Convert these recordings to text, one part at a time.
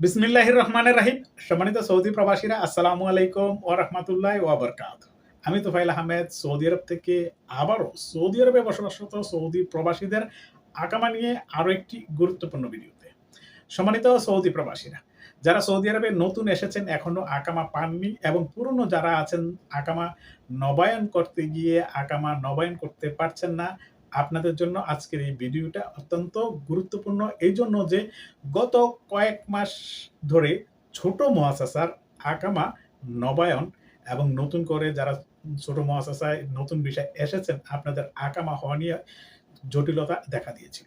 বিসমিল্লাহির রহমানের রাহিম সম্মানিত সৌদি প্রবাসীরা, আসসালামু আলাইকুম ও রহমতুল্লাহ ওয়াবরকাত আমি তোফাইল আহমেদ, সৌদি আরব থেকে আবারও সৌদি আরবে বসবাসরত সৌদি প্রবাসীদের আকামা নিয়ে আরও একটি গুরুত্বপূর্ণ ভিডিওতে। সম্মানিত সৌদি প্রবাসীরা, যারা সৌদি আরবে নতুন এসেছেন, এখনও আকামা পাননি এবং পুরনো যারা আছেন আকামা নবায়ন করতে গিয়ে আকামা নবায়ন করতে পারছেন না আপনাদের জন্য আজকের এই ভিডিওটা অত্যন্ত গুরুত্বপূর্ণ। এই জন্য যে গত কয়েক মাস ধরে ছোট মহাশাসার আকামা, নবায়ন এবং নতুন করে যারা ছোট মহাশাসায় নতুন বিষয় এসেছেন, আপনাদের আকামা হওয়া নিয়ে জটিলতা দেখা দিয়েছিল।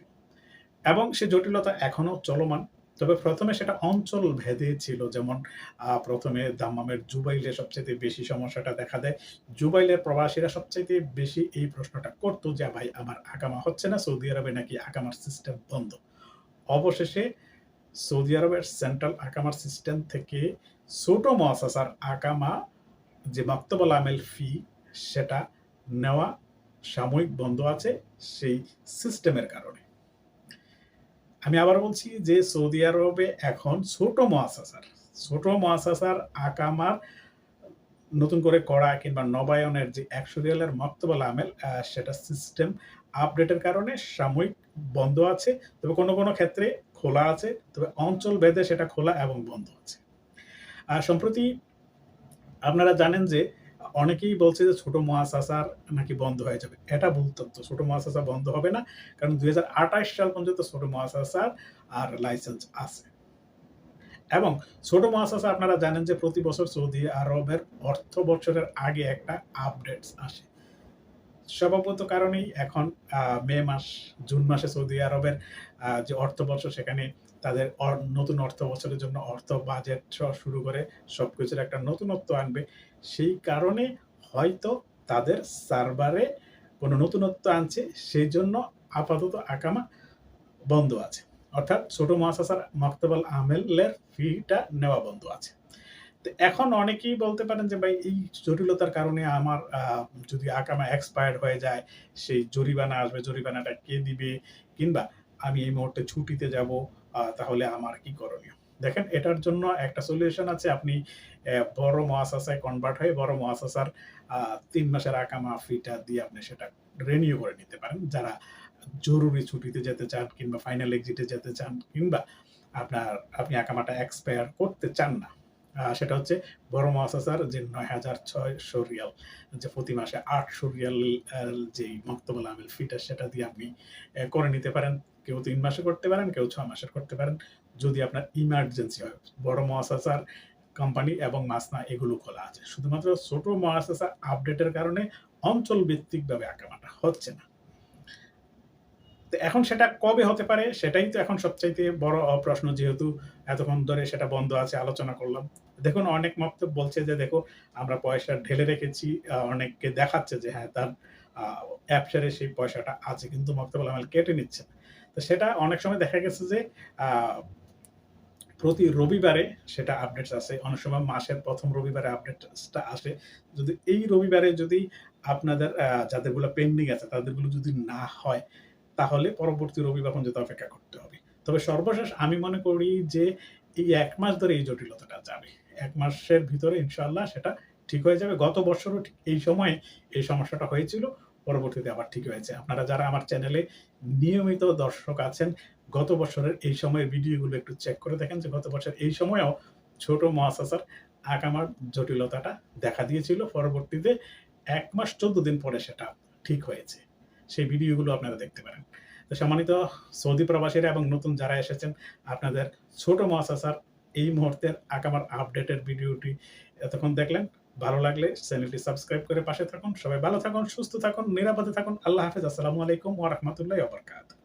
এবং সে জটিলতা এখনও চলমান। তবে প্রথমে সেটা অঞ্চল ভেদে ছিল। যেমন প্রথমে দাম্মামের জুবাইলে সবচেয়ে বেশি সমস্যাটা দেখা দেয়। জুবাইলের প্রবাসীরা সবচেয়ে বেশি এই প্রশ্নটা করতো যে, ভাই, আমার আকামা হচ্ছে না, সৌদি আরবে নাকি আকামার সিস্টেম বন্ধ? অবশেষে সৌদি আরবের সেন্ট্রাল আকামার সিস্টেম থেকে ছোট মহাসাসার আকামা যে মক্তবল আমেল ফি, সেটা নেওয়া সাময়িক বন্ধ আছে সেই সিস্টেমের কারণে। আমি আবার বলছি যে সৌদি আরবে এখন ছোট মহাসাসার ছোট মহাসাসার আকামার নতুন করে করা কিংবা নবায়নের যে একশো রিয়ালের মক্তবল আমেল সেটা সিস্টেম আপডেটের কারণে সাময়িক বন্ধ আছে, তবে কোনো কোনো ক্ষেত্রে খোলা আছে, তবে অঞ্চল ভেদে সেটা খোলা এবং বন্ধ আছে। আর সম্প্রতি আপনারা জানেন যে অনেকেই বলছে যে ছোট মহাশাসার নাকি বন্ধ হয়ে যাবে। এটা বলতো তো ছোট মহাশাসা বন্ধ হবে না, কারণ দুই হাজার আঠাশ সাল পর্যন্ত ছোট মহাশাসার আর লাইসেন্স আছে। এবং ছোট মহাশাসা আপনারা জানেন যে প্রতি বছর সৌদি আরবের অর্থ বছরের আগে একটা আপডেটস আসে। স্বভাবত কারণেই এখন মে মাস, জুন মাসে সৌদি আরবের যে অর্থবর্ষ সেখানে তাদের নতুন অর্থ বছরের জন্য অর্থ বাজেট শুরু করে সবকিছুর একটা নতুনত্ব আনবে। সেই কারণে হয়তো তাদের সার্ভারে কোনো নতুনত্ব আনছে, সেই জন্য আপাতত আকামা বন্ধ আছে। অর্থাৎ ছোট মহাসাসার মক্তবল আমেলের ফিটা নেওয়া বন্ধ আছে। এখন অনেকেই বলতে পারেন যে, ভাই, এই জটিলতার কারণে আমার যদি আকামা এক্সপায়ার্ড হয়ে যায়, সেই জরিমানা আসবে, জরিমানাটা কে দিবে? কিংবা আমি এই মুহূর্তে ছুটিতে যাব তাহলে আমার কি করণীয়? দেখেন, এটার জন্য একটা সলিউশন আছে। আপনি বড় মহাসাসায় কনভার্ট হয়ে বড় মহাসাসার তিন মাসের আকামা ফিটা দিয়ে আপনি সেটা রেনিউ করে নিতে পারেন। যারা জরুরি ছুটিতে যেতে চান, কিংবা ফাইনাল এক্সিটে যেতে চান, কিংবা আপনার, আপনি আকামাটা এক্সপায়ার করতে চান না সেটা হচ্ছে বড় মহাসাসার যে নয় হাজার ছয়শো রিয়াল, যে প্রতি মাসে আটশো রিয়াল যে মক্তবল আমিল ফিটা সেটা দিয়ে আপনি করে নিতে পারেন। কেউ তিন মাসে করতে পারেন, কেউ ছয় মাসের করতে পারেন। যদি আপনার ইমার্জেন্সি হয়, বড় মহাসাসার কোম্পানি এবং মাসনা এগুলো খোলা আছে। শুধুমাত্র ছোট মহাসাসা আপডেটের কারণে অঞ্চল ভিত্তিকভাবে আকামাটা হচ্ছে না। এখন সেটা কবে হতে পারে, সেটাই তো এখন সবচাইতে বড় প্রশ্ন যেহেতু এতক্ষণ ধরে সেটা বন্ধ আছে, আলোচনা করলাম। দেখুন, অনেক মক্তব বলছে যে, দেখো, আমরা পয়সা ঢেলে রেখেছি। অনেককে দেখাচ্ছে যে হ্যাঁ তার অ্যাপসারে সেই পয়সাটা আছে। কিন্তু মক্তবুল আমাল কেটে নিচ্ছে। তো সেটা অনেক সময় দেখা গেছে যে প্রতি রবিবারে সেটা আপডেটস আসে। অনেক সময় মাসের প্রথম রবিবারে আপডেটসটা আসে। যদি এই রবিবারে যদি আপনাদের যাদেরগুলো পেন্ডিং আছে, তাদেরগুলো যদি না হয় তাহলে পরবর্তী রবিবার পর্যন্ত অপেক্ষা করতে হবে। তবে সর্বশেষ আমি মনে করি যে এই এক মাস ধরে এই জটিলতাটা যাবে। এক মাসের ভিতরে ইনশাল্লাহ সেটা ঠিক হয়ে যাবে। গত বছরও এই সময়ে এই সমস্যাটা হয়েছিল, পরবর্তীতে আবার ঠিক হয়েছে। আপনারা যারা আমার চ্যানেলে নিয়মিত দর্শক আছেন, গত বছরের এই সময়ের ভিডিওগুলো একটু চেক করে দেখেন যে গত বছর এই সময়েও ছোট মহাসাসার আকামার জটিলতাটা দেখা দিয়েছিল। পরবর্তীতে এক মাস চোদ্দ দিন পরে সেটা ঠিক হয়েছে। সেই ভিডিওগুলো আপনারা দেখতে পারেন। তো সম্মানিত সৌদি প্রবাসীরা এবং নতুন যারা এসেছেন, আপনাদের ছোট মহাসাসার এই মুহূর্তের আকামার আপডেটের ভিডিওটি এতক্ষণ দেখলেন। ভালো লাগলে চ্যানেলটি সাবস্ক্রাইব করে পাশে থাকুন। সবাই ভালো থাকুন, সুস্থ থাকুন, নিরাপদে থাকুন। আল্লাহ হাফেজ। আসসালামু আলাইকুম ওয়া রাহমাতুল্লাহি ওয়া বারাকাতুহু।